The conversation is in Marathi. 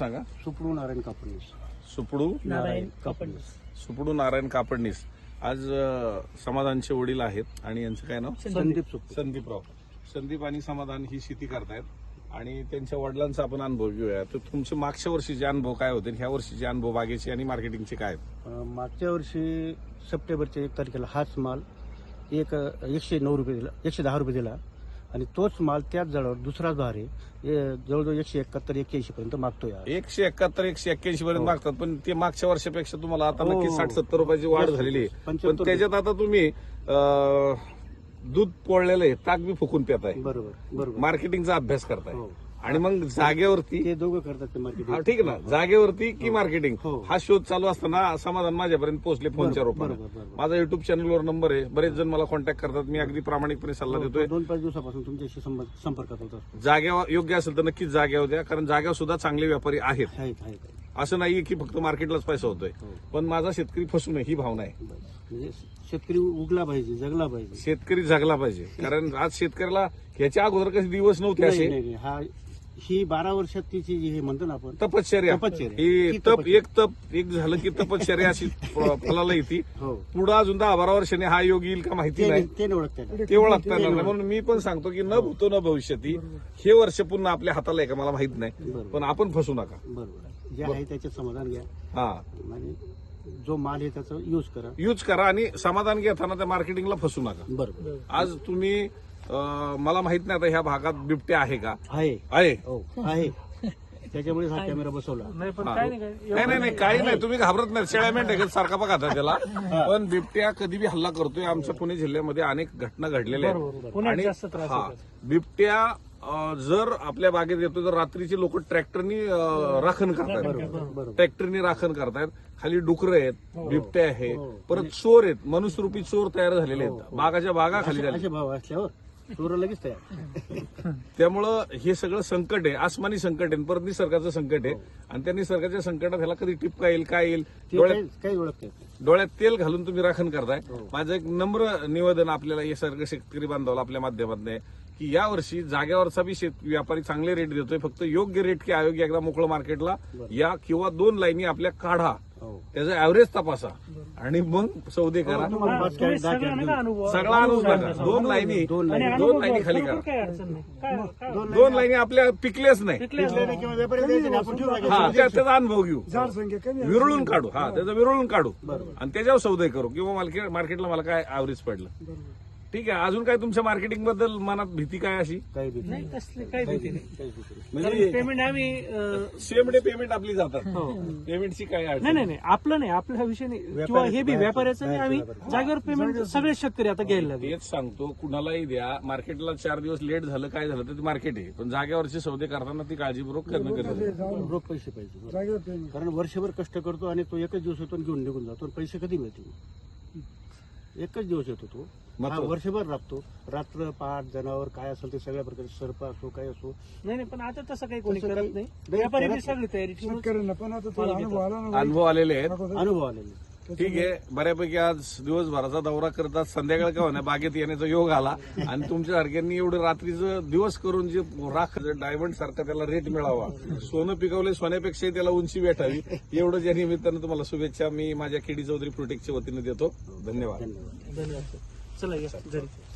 सांगा. सुपडू नारायण कापडणीस. सुपडू नारायण कापडणीस. सुपडू नारायण कापडणीस. आज समाधानचे वडील आहेत आणि यांचं काय नाव? संदीप. सुपडू. संदीपराव. संदीप आणि समाधान ही शेती करतायत आणि त्यांच्या वडिलांचा आपण अनुभव घेऊया. तर तुमचे मागच्या वर्षीचे अनुभव काय होते ह्या वर्षीचे अनुभव बागेचे आणि मार्केटिंगचे काय मागच्या वर्षी सप्टेंबरच्या एक तारखेला हाच माल एक एकशे नऊ रुपये दिला एकशे दहा रुपये दिला. आणि तोच माल त्याच जळावर दुसरा भार आहे हे जवळजवळ एकशे एकाहत्तर एक्क्याऐंशी पर्यंत मागतोय आज. एकशे एकाहत्तर एकशे एक्क्याऐंशी पर्यंत हो. मागतात पण ते मागच्या वर्षापेक्षा तुम्हाला आता हो. नक्की साठ सत्तर रुपयाची वाढ. झालेली आहे पण त्याच्यात आता तुम्ही अ, दूध पोळलेलं आहे ताक बी फुकून पिताय बरोबर बरोबर मार्केटिंगचा अभ्यास करताय हो. आणि मग जागेवरती ते दोघं करतात ते हा, मार्केटिंग ठीक आहे ना. जागेवरती की मार्केटिंग हो. हा शोध चालू असताना समाधान माझ्यापर्यंत पोहोचले फोनच्या बरोबर, रूपाने बरोबर, बरोबर. माझा युट्यूब चॅनलवर नंबर आहे. बरेच जण मला कॉन्टॅक्ट करतात. मी अगदी प्रामाणिकपणे सल्ला देतोय. दोन पाच दिवसापासून तुमच्याशी संपर्क- संपर्कात होतात जाग्यावर योग्य असेल तर नक्कीच जाग्यावर द्या. कारण जाग्यावर सुद्धा चांगले व्यापारी आहेत. आहेत आहेत आहेत. असं नाहीये की फक्त मार्केटलाच पैसा होतोय. हो. पण माझा शेतकरी फसू नये ही भावना आहे. बरं. म्हणजे शेतकरी उगला पाहिजे जगला पाहिजे. शेतकरी जगला पाहिजे. कारण आज शेतकऱ्याला ह्याच्या अगोदर कसे दिवस नव्हते नाही, असे. नाही, नाही. हा ही बारा वर्षात तिची जी हे म्हणतो ना आपण तपश्चर्या. तपश्चर्या. ही तप तपश्चर्या. एक तप एक झालं की तपश्चर्या अशी फ- फलाला येते. हो. पुढं अजून दहा बारा वर्षांनी हा योग येईल का माहिती ते नाही. ते ओळखता. ते ओळखता येणार नाही. म्हणून मी पण सांगतो की न भूतो न भविष्यती हे वर्ष पुन्हा आपल्या हाताला आहे का मला माहीत नाही. बरोबर. पण आपण फसू नका. बरोबर. जे आहे त्याचे समाधान घ्या. हा. आणि जो माल आहे त्याचा यूज करा. यूज करा आणि समाधान घेताना त्या मार्केटिंगला फसू नका. बरोबर. आज तुम्ही मला माहीत नाही आता ह्या भागात बिबट्या आहे का? आहे. आहे? हो आहे. त्याच्यामुळे हा कॅमेरा बसवला. नाही पण हा. काय नाही काय नाही नाही नाही काही नाही. तुम्ही घाबरत नाही. शेळ्या मेंढ्या सारखा बघा आता त्याला. पण बिबट्या कधी बी हल्ला करतोय. आमच्या पुणे जिल्ह्यामध्ये अनेक घटना घडलेल्या आहेत. पुण्यात आणि जास्त त्रास हा, होतो. बिबट्या अं, जर आपल्या बागेत येतो तर रात्रीचे लोक ट्रॅक्टरनी अं, राखण करतात बरोबर ट्रॅक्टरनी राखण करतायत. खाली डुकर आहेत बिबट्या आहे हो. परत चोर आहेत. मनुष्यरूपी चोर तयार झालेले आहेत. बागाच्या बागा खाली झाल्या असे भाव असल्यावर लगेच तयार. त्यामुळं हे सगळं संकट आहे आसमानी संकट आहे परत निसर्गाचं संकट आहे. आणि त्या निसर्गाच्या संकटात ह्याला कधी टिपका येईल काय येईल? काही. डोळ्यात तेल घालून तुम्ही राखण करताय. हो. माझं एक नम्र निवेदन आपल्याला हे सर्व शेतकरी बांधवाला आपल्या माध्यमातून आहे. की यावर्षी जागेवरचा बी शेत व्यापारी चांगले रेट देतोय. फक्त योग्य रेट की अयोग्य एकदा मोकळं मार्केटला या किंवा दोन लाईनी आपल्या काढा. हो. त्याचा ऍव्हरेज तपासा. आणि मग सौदे करा. सगळा नका अनुभव. दोन लाईनी. दोन लाईनी. अनुभव दोन लाईनी खाली करा. दोन लाईनी आपल्या पिकलेच नाही. हा त्याचा अनुभव घेऊ. विरळून काढू. हा त्याचा विरळून काढू. आणि त्याच्यावर सौदे करू. किंवा मार्केट मार्केटला मला काय ऍव्हरेज पडलं? ठीक आहे अजून काय तुमच्या मार्केटिंगबद्दल मनात भीती काय अशी? काही भीती नाही कसली काही भीती नाही. काही भीती नाही. म्हणजे पेमेंट आम्ही अं, सेम डे पेमेंट आपली जातात. पेमेंटची काय नाही नाही नाही आपलं नाही आपला हा विषय नाही. किंवा हे बी व्यापाऱ्याचं नाही आम्ही जागेवर पेमेंट सगळे शेतकरी आता घ्यायला लागले. तेच सांगतो कुणालाही द्या. मार्केटला चार दिवस लेट झालं काय झालं तर ते मार्केट आहे. पण जागेवरचे सौदे करताना ती काळजीपूर्वक करणं गरजेचं आहे. रोख पैसे पाहिजे. कारण वर्षभर कष्ट करतो आणि तो एकच दिवस येतो आणि घेऊन निघून जातो आणि पैसे कधी मिळतील? एकच दिवस येतो तो. हा वर्षभर राबतो. रात्र पाठ जनावर काय असेल ते सगळ्या प्रकारचे सर्प असो काय असो. नाही नाही पण आता तसं काही कोणी तसं करत काही- नाही. नाही, व्यापारी बी सगळी तयारी ठेवून शेतकऱ्यांना पण आता थोडा अनुभव आला ना अनुभव आलेले आहेत. अनुभव आलेले ठीक आहे. बऱ्यापैकी आज दिवसभराचा दौरा करतात. संध्याकाळ का होण्या बागेत येण्याचा योग आला. आणि तुमच्या सारख्यांनी एवढं रात्रीचं दिवस करून जे राख डायमंड सारखा त्याला रेट मिळावा. सोनं पिकवले सोन्यापेक्षाही त्याला उंची भेटावी. एवढं या निमित्तानं तुम्हाला शुभेच्छा. मी माझ्या केडी चौधरी प्रोटेक्टच्या वतीने देतो. धन्यवाद. धन्यवाद. चला